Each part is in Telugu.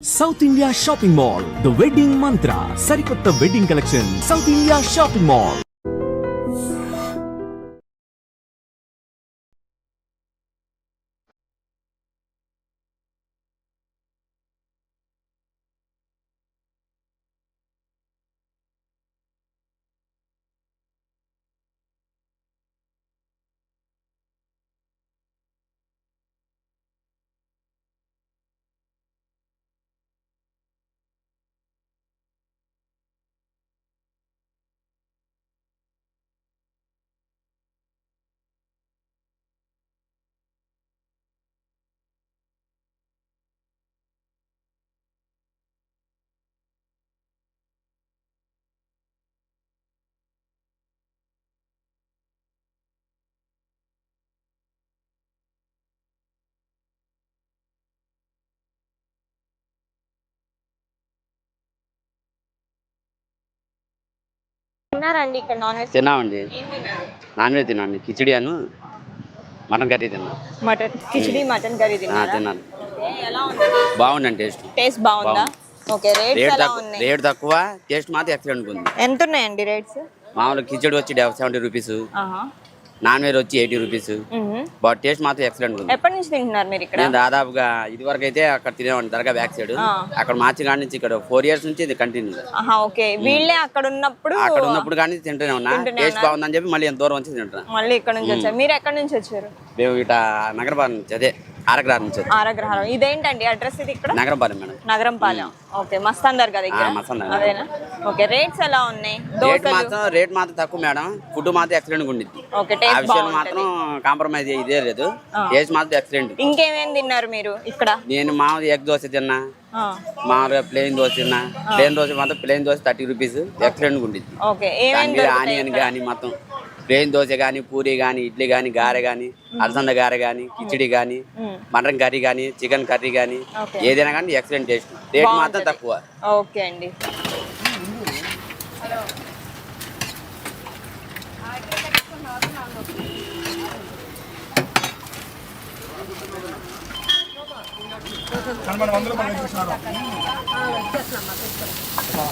South India Shopping Mall, The Wedding Mantra, Sarikotta Wedding Collection, South India Shopping Mall. తిన్నారండి ఇక్కడ నాన్ వెజ్ తిన్నామండి నాన్ వెజ్ తిన్నాండి కిచిడి అను మటన్ కర్రీ తిన్నా. మటన్ కిచిడి మటన్ కర్రీ తిన్నాను. ఓకే, ఎలా ఉంది? బాగుందండి టేస్ట్. టేస్ట్ బాగుందా? ఓకే రేట్స్ రేట్ ఎలా తక్కువ ఉన్నాయి? రేట్ తక్కువ టేస్ట్ మాత్రం ఎక్సలెంట్ ఉంది. ఎంత ఉన్నాయండి రేట్స్? మామూలు కిచిడి వచ్చి సెవెంటీ రూపీస్. ఆహా. నాన్ వెజ్ వచ్చి ఎయిటీ రూపీస్. బట్ టేస్ట్ మాత్రం ఎక్సలెంట్ ఉంది. ఎప్పటి నుంచి తింటున్నారు మీరు ఇక్కడ? నేను దాదాపుగా ఇది వరకు అయితే అక్కడ తినేవాడిని దర్గా బ్యాక్ సైడ్. అక్కడ మార్చి కాడి నుంచి ఇక్కడ ఫోర్ ఇయర్స్ నుంచి ఇది కంటిన్యూ ఓకే. వీళ్ళే అక్కడ ఉన్నప్పుడు అక్కడ ఉన్నప్పుడు కానీ తింటూనే ఉన్నా. టేస్ట్ బాగుందని చెప్పి మళ్ళీ ఎంత దూరం వచ్చి తింటున్నా. మళ్ళీ ఇక్కడ నుంచి వచ్చారు. మీరు ఎక్కడి నుంచి వచ్చారు? మేము ఇట నగరపాలెం నుంచి అదే. ఆరగ్రహారం నుంచి. ఆరగ్రహారం ఇదేంటండి అడ్రస్ ఇది ఇక్కడ? నగరపాలెం మేడం. నగరం పాలెం ఓకే దగ్గర? ఆ, మస్తాన్ దర్గా. అదేనా? ఓకే రేట్స్ ఎలా ఉన్నాయి? రేట్ మాత్రం రేట్ మాత్రం తక్కువ మేడం. ఫుడ్ మాత్రం ఎక్సలెంట్ ఉండిద్ది. ఓకే టేస్ట్ మాత్రం కాంప్రమైజ్ ఇదే లేదు. టేస్ట్ మాత్రం ఎక్సలెంట్ ఇంకేమేం తిన్నారు మీరు ఇక్కడ? నేను మామూలు ఎగ్ దోశ తిన్నా. మామూలుగా ప్లెయిన్ దోశ తిన్నా. ప్లెయిన్ దోశ మాత్రం plain dosa thirty rupees. Excellent ఉండిద్ది. ఓకే ఆనియన్ ఇక్కడ? కానీ మొత్తం. ప్లెయిన్ దోశ కానీ పూరి కానీ ఇడ్లీ కానీ గారె కానీ అలసంద గారె కానీ కిచిడి కానీ. మటన్ కర్రీ కానీ చికెన్ కర్రీ కానీ. ఏదైనా కానీ ఎక్సలెంట్ టేస్ట్ రేట్ మాత్రం. తక్కువ. ఓకే అండి. ఆ,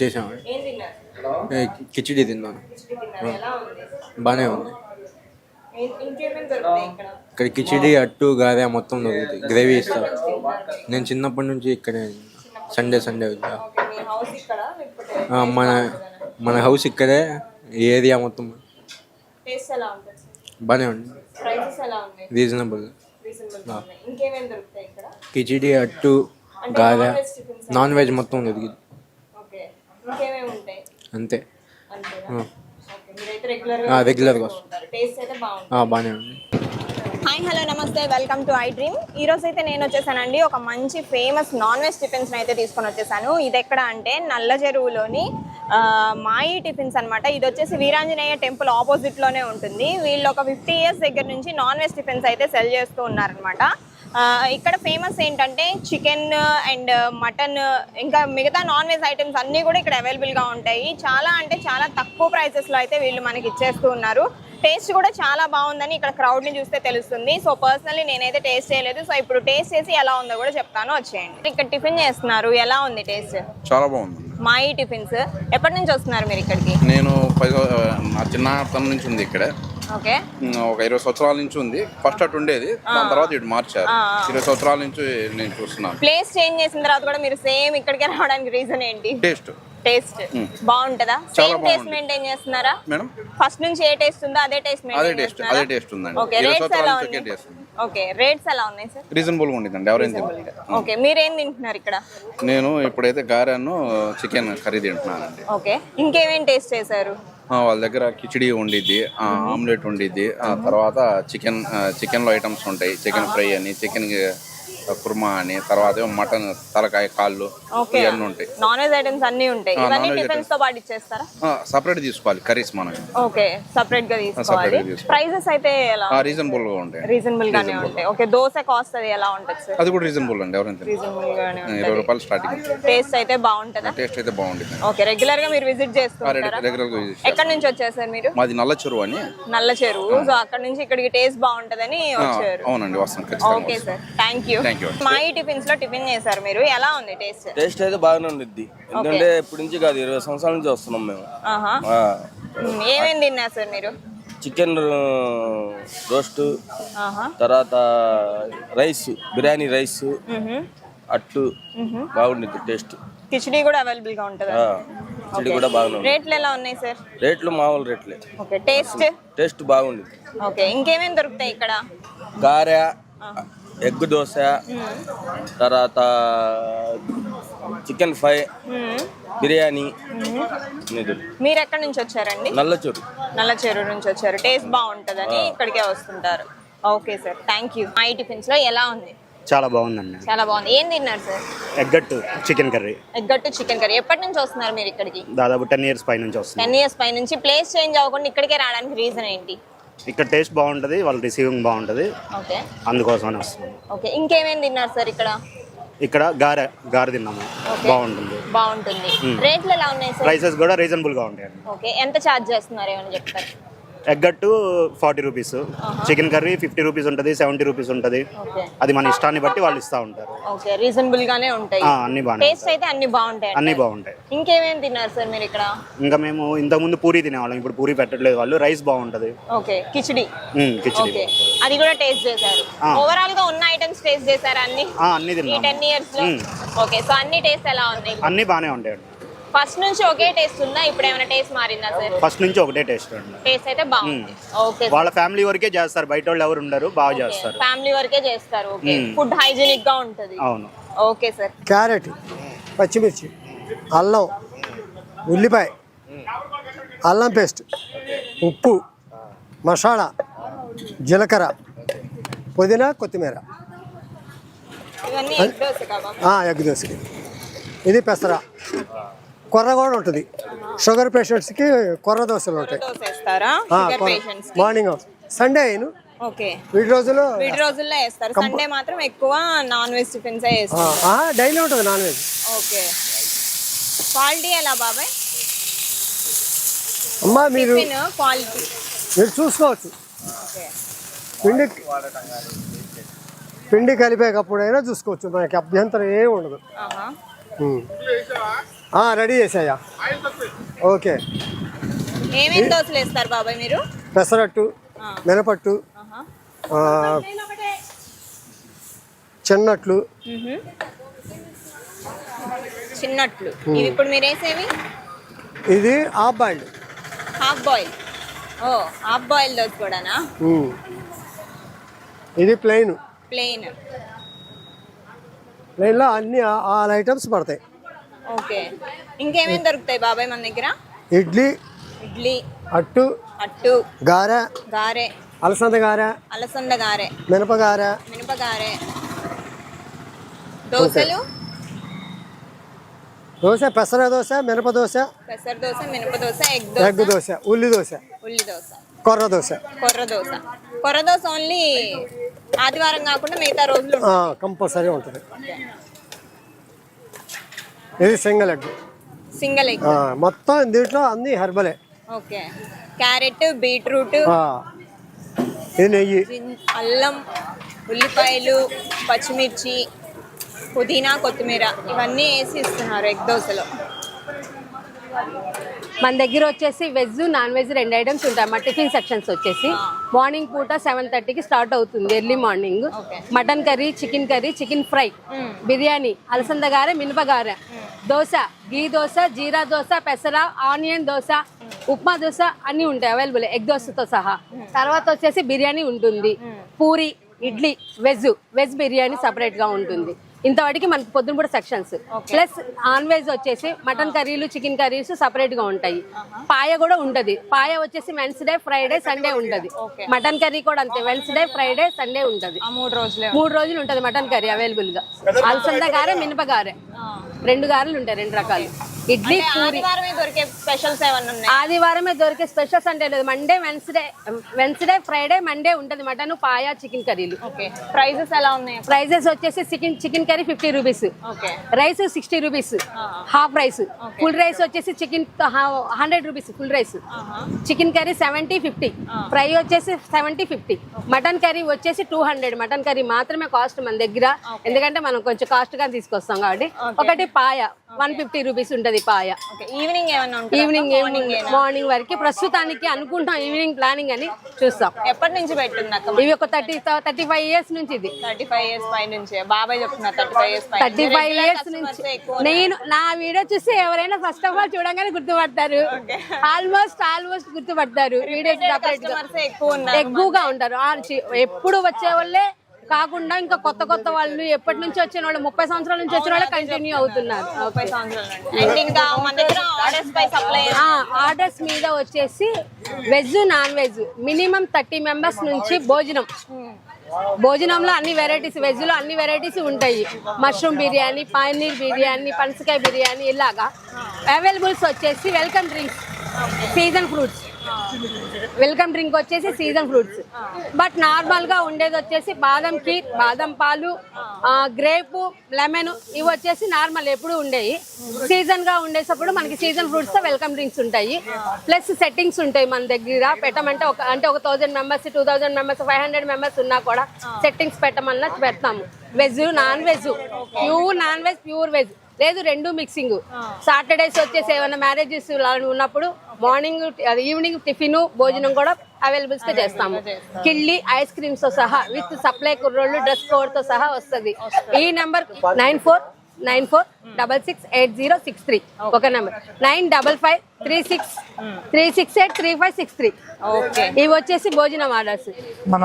చేసాం ఏం తిన్నారు ఏ, కిచిడి తిన్నాను. బాగానే ఉంది. ఇక్కడ కిచిడి అట్టు గారె మొత్తం దొరుకుతుంది గ్రేవీ ఇస్తారు. నేను చిన్నప్పటి నుంచి ఇక్కడే సండే సండే వచ్చా మన మన హౌస్ ఇక్కడే ఏరియా మొత్తం. బాగానే ఉంది. రీజనబుల్ కిచిడి అట్టు అంటే గారె నాన్ వెజ్ మొత్తం ఉంటాయి? అంతే. అంతేనా? ఓకే మీరైతే రెగ్యులర్ ఆ, regular గా వస్తుంది. ఉంటారు. టేస్ట్ అయితే బాగుంటుంది. ఆ, బాగానే ఉంది. హాయ్ హలో నమస్తే వెల్కమ్ టు ఐ డ్రీమ్. ఈ రోజు అయితే నేను వచ్చేసానండి ఒక మంచి ఫేమస్ నాన్ వెజ్ టిఫిన్స్ అయితే తీసుకొని వచ్చేసాను. ఇది ఎక్కడ అంటే నల్ల చెరువులోని మాయి టిఫిన్స్ అన్నమాట. ఇది వచ్చేసి వీరాంజనేయ టెంపుల్ ఆపోజిట్లోనే ఉంటుంది. వీళ్ళు ఒక ఫిఫ్టీ ఇయర్స్ దగ్గర నుంచి నాన్ వెజ్ టిఫిన్స్ అయితే సెల్ చేస్తూ ఉన్నారనమాట ఇక్కడ ఫేమస్ ఏంటంటే చికెన్ అండ్ మటన్ ఇంకా మిగతా నాన్ వెజ్ ఐటమ్స్ అన్నీ కూడా ఇక్కడ అవైలబుల్గా ఉంటాయి. చాలా అంటే చాలా తక్కువ ప్రైసెస్లో అయితే వీళ్ళు మనకి ఇచ్చేస్తూ ఉన్నారు. టేస్ట్ కూడా చాలా బాగుందని ఇక్కడ క్రౌడ్ని చూస్తే తెలుస్తుంది. సో పర్సనల్లీ నేనైతే టేస్ట్ చేయలేదు. సో ఇప్పుడు టేస్ట్ చేసి ఎలా ఉందో కూడా చెప్తాను. వచ్చేయండి. ఇక్కడ టిఫిన్ చేస్తున్నారు. ఎలా ఉంది టేస్ట్ చాలా బాగుందండి మాయి టిఫిన్స్ ఎప్పటి నుంచి వస్తున్నారు మీరు ఇక్కడికి? నేను నా చిన్నతనం నుంచి ఉంది ఇక్కడ. ఓకే. ఒక ఇరవై సంవత్సరాల నుంచి ఉంది. ఫస్ట్ అటు ఉండేది. దాని తర్వాత ఇటు మార్చారు. ఇరవై సంవత్సరాల నుంచి నేను చూస్తున్నాను. ప్లేస్ చేంజ్ చేసిన తర్వాత కూడా మీరు సేమ్ ఇక్కడికే రావడానికి రీజన్ ఏంటి? టేస్ట్ టేస్ట్ బాగుంటుందా? Same taste. మెయింటైన్ చేస్తున్నారా? మేడం? ఫస్ట్ నుంచి ఏ టేస్ట్ ఉందో అదే టేస్ట్ అదే మెయింటైన్ టేస్ట్ అదే టేస్ట్ ఉందండి. ఓకే ఇరవై రేట్స్ ఎలా సంవత్సరాల నుంచి ఒకే ఉన్నాయి? టేస్ట్ ఉంది. ఓకే రేట్స్ ఎలా ఉన్నాయి సార్ రీజనబుల్గా ఉండిందండి ఎవరైనా ఓకే మీరేం తింటున్నారు ఇక్కడ? నేను ఇప్పుడైతే గారెను చికెన్ కర్రీ తింటున్నానండి. ఓకే ఇంకేమేం టేస్ట్ చేశారు? ఆ, వాళ్ళ దగ్గర కిచిడి ఉండిద్ది ఆ, ఆమ్లెట్ ఉండిద్ది ఆ తర్వాత చికెన్ చికెన్లో ఐటమ్స్ ఉంటాయి చికెన్ ఫ్రై అని చికెన్ కుర్మా అని తర్వాత మటన్ తలకాయ కాళ్ళు ఇవన్నీ ఉంటాయి. నాన్ వెజ్ ఐటమ్స్ అన్ని ఉంటాయి. ఇవన్నీ టిఫిన్స్తో పాటు ఇచ్చేస్తారా? సపరేట్ తీసుకోవాలి కర్రీస్ మనం ఓకే సపరేట్గా తీసుకోవాలి. ప్రైజెస్ అయితే ఎలా రీజనబుల్గా ఉంటాయి. రీజనబుల్ గానే ఉంటాయి. ఓకే దోశ కాస్ట్ అది ఎలా ఉంటుంది సార్ అది కూడా రీజనబుల్ అండి ఎవరైనా. రీజనబుల్ గానే ఇరవై రూపాయలు స్టార్టింగ్ టేస్ట్ అయితే బాగుంటుందా? టేస్ట్ అయితే బాగుంటుంది. ఓకే రెగ్యులర్గా మీరు విజిట్ చేస్తుంటారా? రెగ్యులర్గా యూజ్ చేస్తాం. ఎక్కడి నుంచి వచ్చారు సార్ మీరు? మాది నల్ల చెరువు అని. నల్ల చెరువు. సో అక్కడ నుంచి ఇక్కడికి టేస్ట్ బాగుంటదని వచ్చారు. అవునండి వస్తాం ఓకే సార్ థ్యాంక్ యూ మా ఈ టిఫిన్స్లో టిఫిన్ చేశారు మీరు. ఎలా ఉంది టేస్ట్? టేస్ట్ అయితే బాగానే ఉండిద్ది. ఎందుకంటే ఇప్పటి నుంచి కాదు ఇరవై సంవత్సరాల నుంచి వస్తున్నాం మేము. ఆహా. ఆ, మ్మ్. ఏమేం తిన్నారు సార్ మీరు? చికెన్ రోస్ట్ ఆహా. తర్వాత రైస్ బిర్యానీ రైస్ మ్హూ. అట్టు బాగుండిద్ది టేస్ట్. కిచడీ కూడా అవైలబుల్గా ఉంటుంది? ఆ, చెడి కూడా బాగానే ఉంది. రేట్లు ఎలా ఉన్నాయి సార్? రేట్లు మామూలు రేట్లే. ఓకే. టేస్ట్? టేస్ట్ బాగుండిద్ది. ఓకే. ఇంకేమేమి దొరుకుతాయి ఇక్కడ? గారె ఎగ్ దోశ తర్వాత చికెన్ ఫ్రై. బిర్యానీ మీరు ఎక్కడి నుంచి వచ్చారండి? నల్లచూరు. నల్ల చెరువు నుంచి వచ్చారు. టేస్ట్ బాగుంటుందని ఇక్కడికే వస్తుంటారు. Okay sir. Thank you. My టిఫిన్స్లో ఎలా ఉంది? చాలా బాగుందండి చాలా బాగుంది. ఏం తిన్నారు సార్? ఎగ్గట్టు చికెన్ కర్రీ. ఎగ్గట్టు చికెన్ కర్రీ. ఎప్పటి నుంచి వస్తున్నారు మీరు ఇక్కడికి? దాదాపు టెన్ ఇయర్స్ పై నుంచి వస్తుంది టెన్ ఇయర్స్ పై నుంచి ప్లేస్ చేంజ్ అవ్వకుండా ఇక్కడికే రావడానికి రీజన్ ఏంటి? ఇక్కడ టేస్ట్ బాగుంటుంది వాళ్ళ రిసీవింగ్ బాగుంటుంది. ఓకే. అందుకోసమని వస్తున్నాం. ఓకే ఇంకేమేమి తిన్నారు సార్ ఇక్కడ? ఇక్కడ గారె గారె తిన్నాము. బాగుంటుంది. బాగుంటుంది. రేట్లు ఎలా ఉన్నాయి సార్? ప్రైసెస్ కూడా రీజనబుల్గా ఉంటాయండి. ఓకే ఎంత ఛార్జ్ చేస్తున్నారు ఏమైనా చెప్తారు? ఎగ్గట్టు forty rupees. Chicken curry fifty rupees ఉంటుంది సెవెంటీ రూపీస్ ఉంటుంది. అది మన ఇష్టాన్ని బట్టి వాళ్ళు ఇస్తూ ఉంటారు. ఓకే రీజనబుల్ గానే ఉంటాయి. ఆ, అన్నీ బాగానే టేస్ట్ అయితే అన్ని బాగుంటాయి అన్నీ. బాగుంటాయి. ఇంకేమేమి తిన్నారు సార్ మీరు ఇక్కడ? ఇంకా మేము ఇంతకుముందు పూరి తినేవాళ్ళం ఇప్పుడు పూరి పెట్టట్లేదు వాళ్ళు. రైస్ బాగుంటుంది. ఓకే కిచిడి. కిచిడి. ఓకే అది కూడా టేస్ట్ చేశారు. ఆ. ఓవరాల్గా ఉన్న ఐటమ్స్ టేస్ట్ చేశారా అన్ని? ఆ, అన్నీ ఈ తిన్నాము టెన్ ఇయర్స్లో. ఓకే సో అన్ని టేస్ట్ ఎలా ఉన్నాయి? అన్నీ బాగానే ఉంటాయండి. ఫస్ట్ నుంచి ఒకే టేస్ట్ ఉందా? ఇప్పుడు ఏమైనా టేస్ట్ మారిందా సార్? ఫస్ట్ నుంచి ఒకటే టేస్ట్ అండి టేస్ట్ అయితే బాగుంది. ఓకే వాళ్ళ ఫ్యామిలీ వరకే చేస్తారు. బయట వాళ్ళు ఎవరు ఉండరు బాగా చేస్తారు. ఫ్యామిలీ వరకే చేస్తారు. ఓకే. ఫుడ్ హైజీనిక్గా ఉంటది. అవును. Okay sir. క్యారెట్ పచ్చిమిర్చి అల్లం ఉల్లిపాయ అల్లం పేస్ట్ ఉప్పు మసాలా జీలకర్ర పుదీనా కొత్తిమీర. ఇవన్నీ ఎగ్ దోశ ఇది పెసర. కొర్ర కూడా ఉంటుంది. షుగర్ పేషెంట్స్కి కొర్ర దోశలు ఉంటాయి. మార్నింగ్ సండే అయిను. వీటి రోజులు వీటి రోజుల్లో వేస్తారు. సండే మాత్రం ఎక్కువ నాన్ వెజ్ టిఫిన్స్ డైలీ ఉంటుంది నాన్ వెజ్ ఓకే. క్వాలిటీ ఎలా బాబాయ్? అమ్మా మీరు క్వాలిటీ మీరు చూసుకోవచ్చు. పిండి పిండి కలిపేటప్పుడైనా చూసుకోవచ్చు. మనకి అభ్యంతరం ఏమి ఉండదు. రెడీ చేసాయా ఓకే. ఏమేమి దోశలు వేస్తారు బాబాయ్ మీరు? పెసరట్టు. మినపట్టు చిన్నట్లు. చిన్నట్లు. ఇవి ఇప్పుడు మీరు వేసేవి? ఇది హాఫ్ బాయిల్డ్. హాఫ్ బాయిల్ ఓ హాఫ్ బాయిల్ దోశ కూడానా. ఇది ప్లెయిన్. ప్లెయిన్. ప్లెయిన్లో అన్ని ఆల్ ఐటమ్స్ పడతాయి. ఓకే. ఇంకేమేమి దొరుకుతాయి బాబాయ్ మన దగ్గర? ఇడ్లీ ఇడ్లీ. అట్టు అట్టు. గారె గారె. అలసంద గారె అలసంద గారె. మినప గారె మినప గారె. దోశలు? దోశ పెసర దోశ మినప దోశ. పెసర దోశ మినప దోశ ఎగ్ ఎగ్ దోశ దోశ ఉల్లి దోశ. ఉల్లి దోశ. కొర్ర దోశ. కొర్ర దోశ. కొర్ర దోశ ఓన్లీ ఆదివారం కాకుండా మిగతా రోజులు. కంపల్సరీ ఉంటుంది. ఇది సింగిల్ ఎగ్. Single egg. మొత్తం దీంట్లో అన్ని హెర్బలే. ఓకే. క్యారెట్ బీట్రూట్ ఇది నెయ్యి. అల్లం ఉల్లిపాయలు పచ్చిమిర్చి పుదీనా కొత్తిమీర ఇవన్నీ వేసి ఇస్తున్నారు ఎగ్ దోశలో. మన దగ్గర వచ్చేసి వెజ్ నాన్ వెజ్ రెండు ఐటమ్స్ ఉంటాయి. మా టిఫిన్ సెక్షన్స్ వచ్చేసి మార్నింగ్ పూట సెవెన్ థర్టీకి స్టార్ట్ అవుతుంది early morning. Mutton curry chicken curry chicken fry biryani అలసంద గారె మినప గారె దోశ గీ దోశ జీరా దోశ పెసర ఆనియన్ దోశ ఉప్మా దోశ అన్నీ ఉంటాయి అవైలబుల్ ఎగ్ దోశతో సహా. తర్వాత వచ్చేసి బిర్యానీ ఉంటుంది. పూరి ఇడ్లీ వెజ్ వెజ్ బిర్యానీ సపరేట్గా ఉంటుంది. ఇంతవరకు మనకి పొద్దున కూడా సెక్షన్స్. ప్లస్ నాన్ వెజ్ వచ్చేసి మటన్ కర్రీలు చికెన్ కర్రీస్ సపరేట్గా ఉంటాయి పాయ కూడా ఉంటది. పాయ వచ్చేసి వెన్స్డే ఫ్రైడే సండే ఉంటది. మటన్ కర్రీ కూడా అంతే. వెన్స్డే ఫ్రైడే సండే ఉంటది. ఆ మూడు రోజులే మూడు రోజులు ఉంటది మటన్ కర్రీ అవైలబుల్గా. అలసంద గారె మినప గారె. రెండు గారెలు ఉంటాయి రెండు రకాలు. ఇడ్లీ పూరి. ఆదివారమే దొరికే స్పెషల్స్ ఏమన్నా ఆదివారమే దొరికే స్పెషల్స్ అంటే లేదు. Monday Wednesday Wednesday Friday Monday ఉంటది మటన్ పాయ చికెన్ కర్రీలు. ప్రైజెస్ ఎలా ఉన్నాయి? ప్రైజెస్ వచ్చేసి chicken chicken curry fifty rupees. Rice sixty rupees. Half rice full rice వచ్చేసి chicken hundred rupees full rice chicken curry seventy fifty fry వచ్చేసి సెవెంటీ ఫిఫ్టీ మటన్ కర్రీ వచ్చేసి టూ హండ్రెడ్ మటన్ కర్రీ మాత్రమే కాస్ట్ మన దగ్గర. ఎందుకంటే మనం కొంచెం కాస్ట్గా తీసుకొస్తాం కాబట్టి. ఒకటి పాయ వన్ ఫిఫ్టీ రూపీస్ ఉంటది. Paya okay evening evening evening morning వరకు. ప్రస్తుతానికి అనుకుంటాం ఈవినింగ్ ప్లానింగ్ అని. చూస్తాం. ఎప్పటి నుంచి పెట్టింది అక్క ఇవి ఒక థర్టీ థర్టీ ఫైవ్ ఇయర్స్ నుంచి ఇది. థర్టీ ఫైవ్ ఇయర్స్ పై నుంచి. బాబాయ్ చెప్తున్నారు థర్టీ ఫైవ్ ఇయర్స్ పై థర్టీ ఫైవ్ ఇయర్స్ నుంచి. నేను నా వీడియో చూసి ఎవరైనా ఫస్ట్ ఆఫ్ ఆల్ చూడగానే గుర్తుపడతారు. ఆల్మోస్ట్ ఆల్మోస్ట్ గుర్తుపడతారు. వీడియో ఎక్కువగా ఉంటారు. ఎప్పుడు వచ్చే వాళ్ళే కాకుండా ఇంకా కొత్త కొత్త వాళ్ళు ఎప్పటి నుంచి వచ్చిన వాళ్ళు ముప్పై సంవత్సరాల నుంచి వచ్చిన వాళ్ళు కంటిన్యూ అవుతున్నారు. ఆర్డర్స్ మీద వచ్చేసి veg non veg minimum thirty members నుంచి భోజనం. భోజనంలో అన్ని వెరైటీస్ వెజ్లో అన్ని వెరైటీస్ ఉంటాయి. మష్రూమ్ బిర్యానీ పన్నీర్ బిర్యానీ పనసకాయ బిర్యానీ ఇలాగా. అవైలబుల్స్ వచ్చేసి welcome drinks season fruits welcome drink వచ్చేసి సీజన్ ఫ్రూట్స్. బట్ నార్మల్గా ఉండేది వచ్చేసి బాదం కీర్ బాదం పాలు గ్రేప్ లెమన్ ఇవి వచ్చేసి నార్మల్ ఎప్పుడు ఉండేవి. సీజన్గా ఉండేటప్పుడు మనకి సీజన్ ఫ్రూట్స్తో వెల్కమ్ డ్రింక్స్ ఉంటాయి. ప్లస్ సెట్టింగ్స్ ఉంటాయి మన దగ్గర. పెట్టమంటే ఒక అంటే ఒక thousand members two thousand members five hundred members ఉన్నా కూడా సెట్టింగ్స్ పెట్టమన్నా పెడతాము. Veg non veg pure non veg pure veg. లేదు రెండు మిక్సింగ్ సాటర్డేస్ వచ్చేసి ఏమైనా మ్యారేజెస్ ఉన్నప్పుడు మార్నింగ్ అది ఈవినింగ్ టిఫిన్ భోజనం కూడా అవైలబుల్స్గా చేస్తాము. కిళ్ళి ఐస్ క్రీమ్స్తో సహా విత్ సప్లై కుర్రోళ్ళు డ్రెస్ కోడ్తో సహా వస్తుంది. ఈ number nine four nine four double six eight zero six three ఒక number nine double five three six three six eight three five six three okay ఇవి వచ్చేసి భోజనం ఆర్డర్స్ మన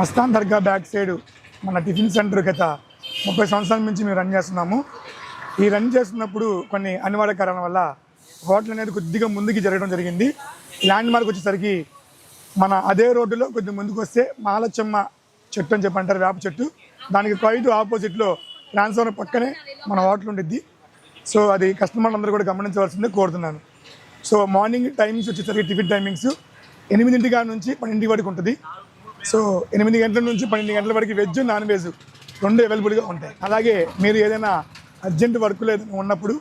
మస్తాన్ దర్గా బ్యాక్ సైడ్ మన టిఫిన్ సెంటర్ గత ముప్పై సంవత్సరాల నుంచి మేము రన్ చేస్తున్నాము. ఈ రన్ చేస్తున్నప్పుడు కొన్ని అనివార్య కారణాల వల్ల హోటల్ అనేది కొద్దిగా ముందుకి జరగడం జరిగింది. ల్యాండ్ మార్క్ వచ్చేసరికి మన అదే రోడ్డులో కొద్దిగా ముందుకు వస్తే మాలచెమ్మ చెట్టు అని చెప్పి అంటారు వేప చెట్టు. దానికి క్వైట్ ఆపోజిట్లో ట్రాన్స్ఫార్మర్ పక్కనే మన హోటల్ ఉండిద్ది. సో అది కస్టమర్లు అందరూ కూడా గమనించవలసిందే కోరుతున్నాను. సో మార్నింగ్ టైమింగ్స్ వచ్చేసరికి టిఫిన్ టైమింగ్స్ ఎనిమిదింటి కాడ నుంచి పన్నెండింటి వరకు ఉంటుంది. సో ఎనిమిది గంటల నుంచి పన్నెండు గంటల వరకు వెజ్ నాన్ వెజ్. రెండు అవైలబుల్గా ఉంటాయి. అలాగే మీరు ఏదైనా అర్జెంట్ వర్క్లో ఏదైనా ఉన్నప్పుడు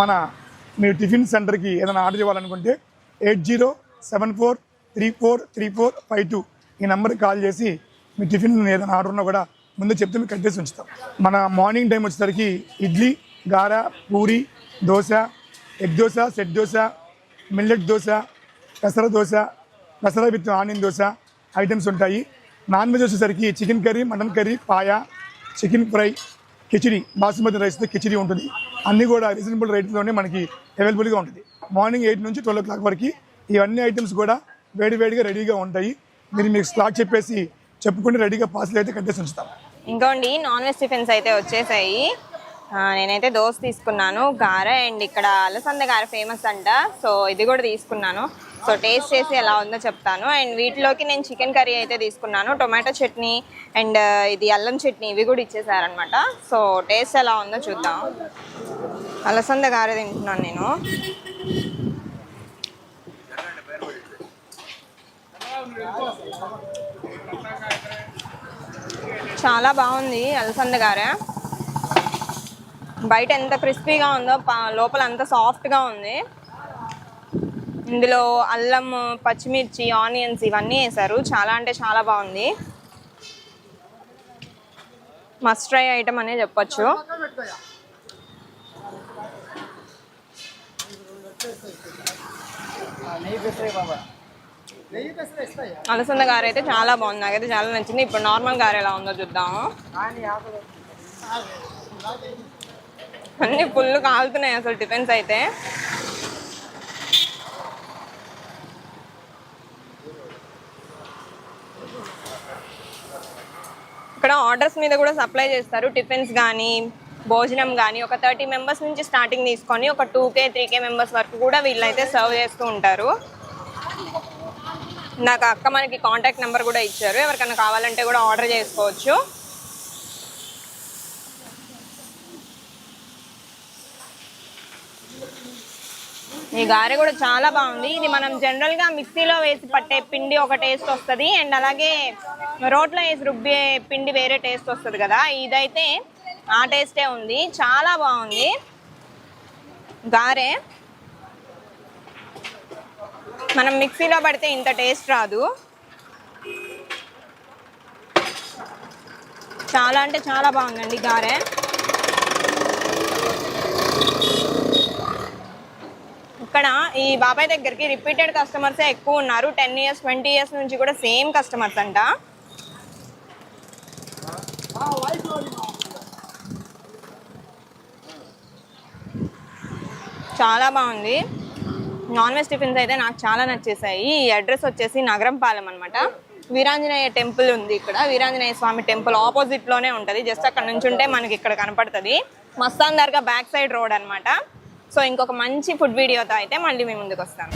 మన మీరు టిఫిన్ సెంటర్కి ఏదైనా ఆర్డర్ ఇవ్వాలనుకుంటే eight zero seven four three four three four five two ఈ నెంబర్కి కాల్ చేసి మీ టిఫిన్ ఏదైనా ఆర్డర్ ఉన్నా కూడా ముందు చెప్తే మీకు కట్టేసి ఉంచుతాం. మన మార్నింగ్ టైం వచ్చేసరికి ఇడ్లీ గార puri dosa egg dosa set dosa millet dosa పెసర దోశ పెసర విత్ ఆనియన్ దోశ ఐటమ్స్ ఉంటాయి. నాన్ వెజ్ వచ్చేసరికి chicken curry mutton curry paya chicken fry khichdi basmati రైస్తో కిచిడి ఉంటుంది. అన్నీ కూడా రీజనబుల్ రేట్లోనే మనకి అవైలబుల్గా ఉంటుంది. మార్నింగ్ ఎయిట్ నుంచి ట్వెల్వ్ ఓ క్లాక్ వరకు ఇవన్నీ ఐటమ్స్ కూడా వేడివేడిగా రెడీగా ఉంటాయి. మీరు మీకు స్లాట్ చెప్పేసి చెప్పుకుంటే రెడీగా పార్సల్ అయితే కట్టేసి ఉంచుతాం. ఇంకోండి నాన్ వెజ్ టిఫిన్స్ అయితే వచ్చేసాయి. నేనైతే దోశ తీసుకున్నాను. గార అండ్ ఇక్కడ అలసంద గార ఫేమస్ అంట. సో ఇది కూడా తీసుకున్నాను. సో టేస్ట్ చేసి ఎలా ఉందో చెప్తాను. అండ్ వీటిలోకి నేను చికెన్ కర్రీ అయితే తీసుకున్నాను. టొమాటో చట్నీ అండ్ ఇది అల్లం చట్నీ ఇవి కూడా ఇచ్చేసారనమాట సో టేస్ట్ ఎలా ఉందో చూద్దాం. అలసంద గారె తింటున్నాను నేను. చాలా బాగుంది అలసంద గారె. బయట ఎంత క్రిస్పీగా ఉందో లోపల అంత సాఫ్ట్గా ఉంది. ఇందులో అల్లం పచ్చిమిర్చి ఆనియన్స్ ఇవన్నీ వేశారు. చాలా అంటే చాలా బాగుంది. మస్ట్ ట్రై ఐటమ్ అనే చెప్పచ్చు. అలసంద గారు అయితే చాలా బాగుంది. నాకైతే చాలా నచ్చింది. ఇప్పుడు నార్మల్ గారు ఎలా ఉందో చూద్దాము అన్ని ఫుల్ కాలుతున్నాయి అసలు టిఫిన్స్ అయితే. ఇక్కడ ఆర్డర్స్ మీద కూడా సప్లై చేస్తారు. టిఫిన్స్ కానీ భోజనం కానీ ఒక థర్టీ మెంబర్స్ నుంచి స్టార్టింగ్ తీసుకొని ఒక two K three K members వరకు కూడా వీళ్ళైతే సర్వ్ చేస్తూ ఉంటారు. నాకు అక్క మనకి కాంటాక్ట్ నెంబర్ కూడా ఇచ్చారు. ఎవరికైనా కావాలంటే కూడా ఆర్డర్ చేసుకోవచ్చు. ఈ గారె కూడా చాలా బాగుంది. ఇది మనం జనరల్గా మిక్సీలో వేసి పట్టే పిండి ఒక టేస్ట్ వస్తుంది. అండ్ అలాగే రోట్లో వేసి రుబ్బే పిండి వేరే టేస్ట్ వస్తుంది కదా. ఇదైతే ఆ టేస్టే ఉంది. చాలా బాగుంది. గారె మనం మిక్సీలో పడితే ఇంత టేస్ట్ రాదు. చాలా అంటే చాలా బాగుందండి గారె. ఇక్కడ ఈ బాబాయ్ దగ్గరికి రిపీటెడ్ కస్టమర్సే ఎక్కువ ఉన్నారు. టెన్ ఇయర్స్ ట్వంటీ ఇయర్స్ నుంచి కూడా సేమ్ కస్టమర్స్ అంట. చాలా బాగుంది. నాన్ వెజ్ టిఫిన్స్ అయితే నాకు చాలా నచ్చేసాయి. ఈ అడ్రస్ వచ్చేసి నగరం పాలెం అనమాట వీరాంజనేయ టెంపుల్ ఉంది ఇక్కడ. వీరాంజనేయ స్వామి టెంపుల్ ఆపోజిట్లోనే జస్ట్ అక్కడ నుంచి ఉంటే మనకి ఇక్కడ కనపడుతుంది. Mastan Dargah back side road అన్నమాట. సో ఇంకొక మంచి ఫుడ్ వీడియోతో అయితే మళ్ళీ మీ ముందుకు వస్తాను.